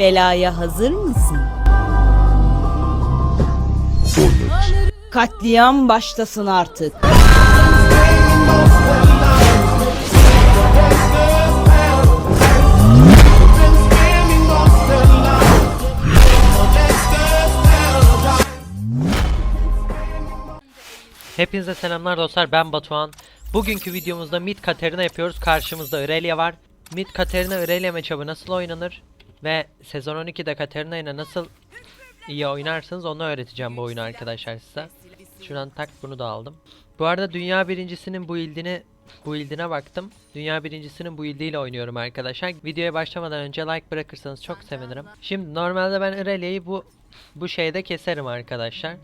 Belaya hazır mısın? Katliam başlasın artık. Hepinize selamlar dostlar ben Batuhan. Bugünkü videomuzda Mid Katerina yapıyoruz. Karşımızda Irelia var. Mid Katerina Irelia matchup'ı nasıl oynanır ve sezon 12'de Katerina ile nasıl iyi oynarsınız onu öğreteceğim bu oyunu arkadaşlar size. Şuradan tak bunu da aldım. Bu arada dünya birincisinin bu ildini bu ildine baktım. Dünya birincisinin bu ildiyle oynuyorum arkadaşlar. Videoya başlamadan önce like bırakırsanız çok sevinirim. Şimdi normalde ben Irelia'yı bu bu şeyde keserim arkadaşlar.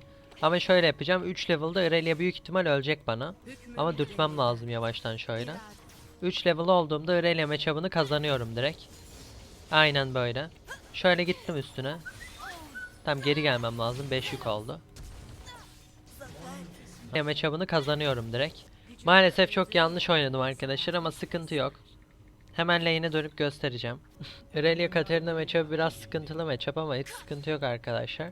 Ama şöyle yapacağım. 3 level'da Irelia büyük ihtimal ölecek bana. Ama dürtmem lazım yavaştan şöyle. 3 level olduğumda Irelia matchup'ını kazanıyorum direkt. Aynen böyle. Şöyle gittim üstüne. Tam geri gelmem lazım. 5 yük oldu. Irelia matchup'ını kazanıyorum direkt. Maalesef çok yanlış oynadım arkadaşlar ama sıkıntı yok. Hemen lane'e dönüp göstereceğim. Irelia Katarina matchup'ı biraz sıkıntılı matchup ama hiç sıkıntı yok arkadaşlar.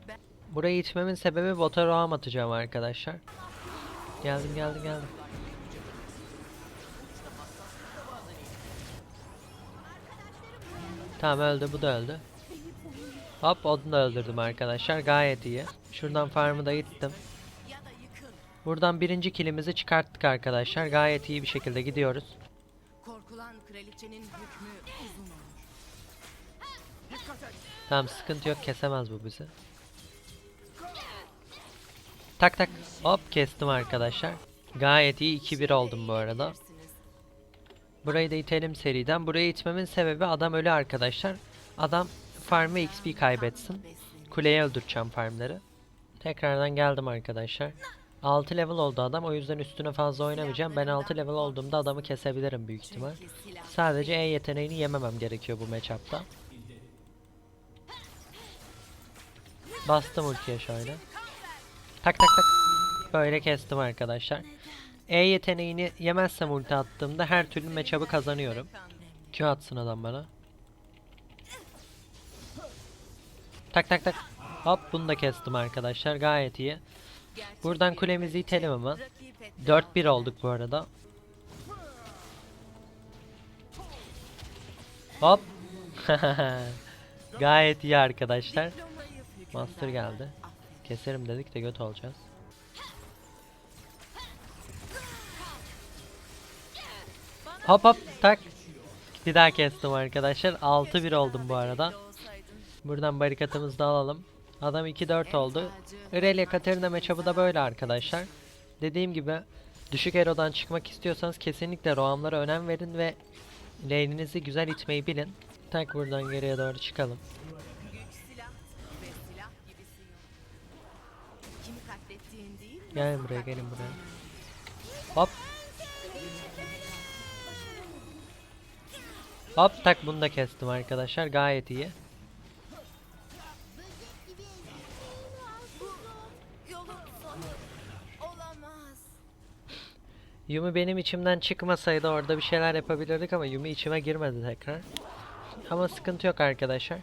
Burayı itmemin sebebi bota roam atacağım arkadaşlar. Geldim geldim geldim. Tamam öldü bu da öldü. Hop onu da öldürdüm arkadaşlar gayet iyi. Şuradan farmı da ittim. Buradan birinci kilimizi çıkarttık arkadaşlar. Gayet iyi bir şekilde gidiyoruz. Tamam sıkıntı yok kesemez bu bizi. Tak tak hop kestim arkadaşlar. Gayet iyi 2-1 oldum bu arada. Burayı da itelim seriden. Burayı itmemin sebebi adam ölü arkadaşlar. Adam farmı XP kaybetsin. Kuleye öldüreceğim farmları. Tekrardan geldim arkadaşlar. 6 level oldu adam o yüzden üstüne fazla oynamayacağım. Ben 6 level olduğumda adamı kesebilirim büyük ihtimal. Sadece E yeteneğini yememem gerekiyor bu matchup'ta. Bastım ultiye şöyle. Tak tak tak. Böyle kestim arkadaşlar. E yeteneğini yemezsem ulti attığımda her türlü matchup'ı kazanıyorum. Q atsın adam bana. Tak tak tak. Hop bunu da kestim arkadaşlar. Gayet iyi. Buradan kulemizi itelim ama. 4-1 olduk bu arada. Hop. Gayet iyi arkadaşlar. Master geldi. Keserim dedik de göt olacağız. Hop hop tak. Bir daha kestim arkadaşlar. 6-1 oldum bu arada. Buradan barikatımızı da alalım. Adam 2-4 oldu. Irelia Katarina matchup'ı da böyle arkadaşlar. Dediğim gibi düşük erodan çıkmak istiyorsanız kesinlikle roamlara önem verin ve lane'inizi güzel itmeyi bilin. Tak buradan geriye doğru çıkalım. Gelin buraya gelin buraya. Hop. Hop tak bunu da kestim arkadaşlar gayet iyi. Yumi benim içimden çıkmasaydı orada bir şeyler yapabilirdik ama Yumi içime girmedi tekrar. Ama sıkıntı yok arkadaşlar.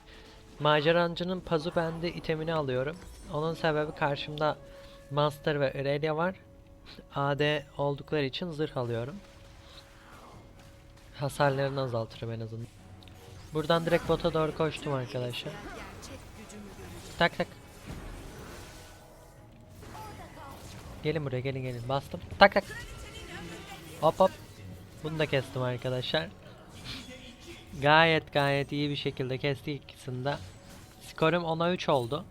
Macerancının pazu bendi itemini alıyorum. Onun sebebi karşımda Master ve Irelia var. AD oldukları için zırh alıyorum. Hasarlarını azaltırım en azından. Buradan direkt bota doğru koştum arkadaşlar. Tak tak. Gelin buraya gelin gelin bastım. Tak tak. Hop hop. Bunu da kestim arkadaşlar. Gayet gayet iyi bir şekilde kestik ikisini de. Skorum 10'a 3 oldu.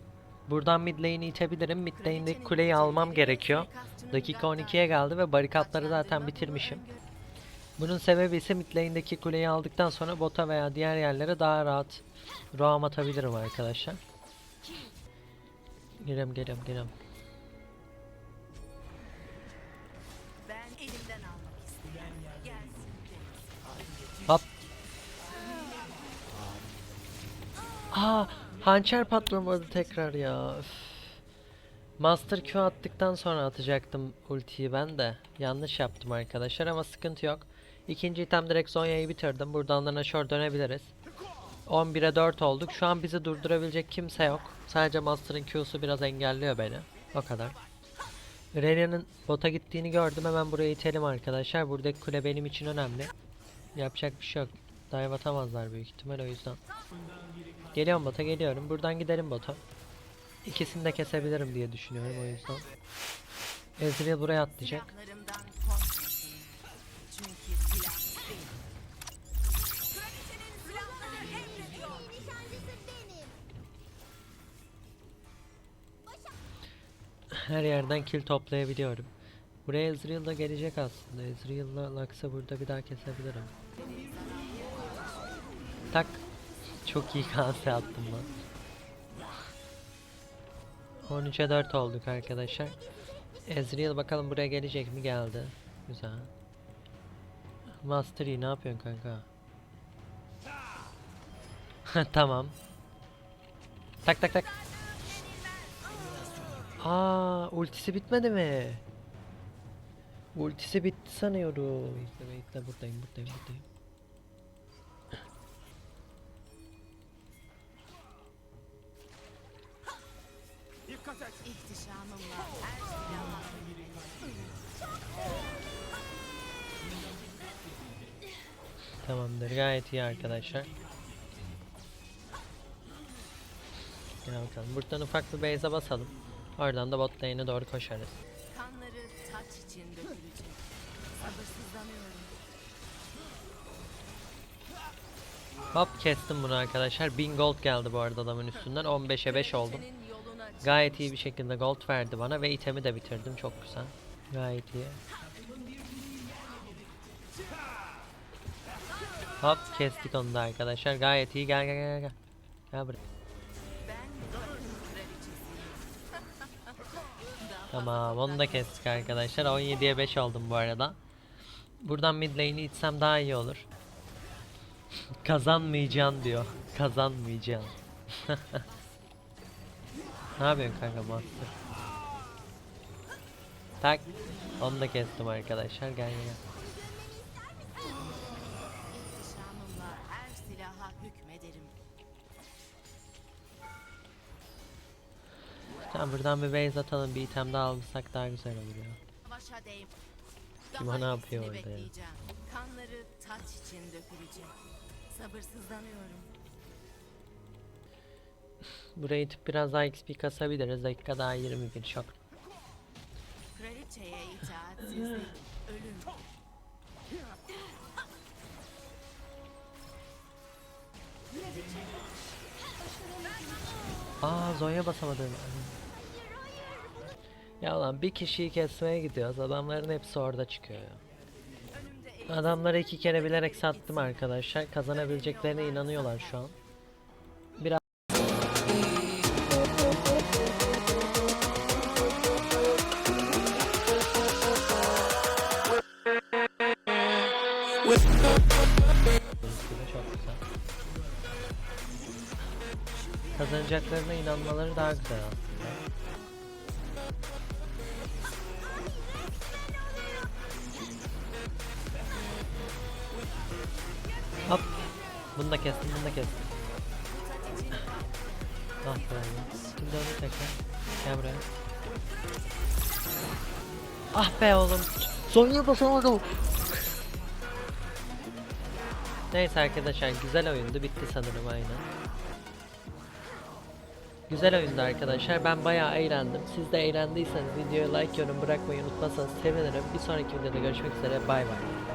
Buradan mid lane'i itebilirim. Mid lane'deki kuleyi almam gerekiyor. Dakika 12'ye geldi ve barikatları zaten bitirmişim. Bunun sebebi ise mid lane'deki kuleyi aldıktan sonra bota veya diğer yerlere daha rahat roam atabilirim arkadaşlar. Almak istedim. Gelsin. Hop. Aa, hançer patlamadı tekrar ya. Üf. Master Q attıktan sonra atacaktım ultiyi ben de. Yanlış yaptım arkadaşlar ama sıkıntı yok. İkinci item direkt Zonya'yı bitirdim. Buradan da Nashor dönebiliriz. 11'e 4 olduk. Şu an bizi durdurabilecek kimse yok. Sadece Master'ın Q'su biraz engelliyor beni. O kadar. Irelia'nın bota gittiğini gördüm. Hemen buraya itelim arkadaşlar. Buradaki kule benim için önemli. Yapacak bir şey yok. Dive atamazlar büyük ihtimal o yüzden. Geliyorum bota geliyorum. Buradan gidelim bota. İkisini de kesebilirim diye düşünüyorum o yüzden. Ezreal buraya atlayacak. Her yerden kill toplayabiliyorum. Buraya Ezreal da gelecek aslında. Ezreal'la Lux'a burada bir daha kesebilirim. Tak. Çok iyi kase attım lan. 13'e 4 olduk arkadaşlar. Ezreal bakalım buraya gelecek mi? Geldi. Güzel. Master ne yapıyorsun kanka? tamam. Tak tak tak. Aa, ultisi bitmedi mi? Ultisi bitti sanıyorum. Bekle bekle buradayım buradayım buradayım. Tamamdır gayet iyi arkadaşlar. Gel bakalım. Buradan ufak bir base'e basalım. Oradan da bot lane'e doğru koşarız. kanları taç için dökülecek. Sabırsızlanıyorum. Hop kestim bunu arkadaşlar. 1000 gold geldi bu arada adamın üstünden. 15'e 5 oldum. Gayet iyi bir şekilde gold verdi bana ve itemi de bitirdim. Çok güzel. Gayet iyi. Hop kestik onu da arkadaşlar. Gayet iyi. Gel gel gel gel. Gel buraya. Tamam onu da kestik arkadaşlar. 17'ye 5 oldum bu arada. Buradan mid lane'i itsem daha iyi olur. Kazanmayacaksın diyor. Kazanmayacaksın. ne yapıyorsun kanka master? Tak. Onu da kestim arkadaşlar. Gel gel Tamam buradan bir base atalım. Bir item daha alırsak daha güzel olur ya. Savaşa değm. Kim Daha o ne yapıyor orada ya? Kanları taç için dökülecek. Sabırsızlanıyorum. Burayı itip biraz daha XP kasabiliriz. Dakika daha 21 çok. Kraliçeye itaatsizlik, ölüm. Aa Zonya basamadım. Ya lan bir kişiyi kesmeye gidiyoruz. Adamların hepsi orada çıkıyor Adamları iki kere bilerek sattım arkadaşlar. Kazanabileceklerine inanıyorlar şu an. Biraz. Kazanacaklarına inanmaları daha güzel aslında. Hop. Bunu da kestim, bunu da kestim. Ah be. Şimdi onu tekrar. Gel buraya. Ah be oğlum. Sonya basamadım. Neyse arkadaşlar güzel oyundu. Bitti sanırım aynen. Güzel oyundu arkadaşlar. Ben bayağı eğlendim. Siz de eğlendiyseniz videoya like, yorum bırakmayı unutmazsanız sevinirim. Bir sonraki videoda görüşmek üzere. Bay bay.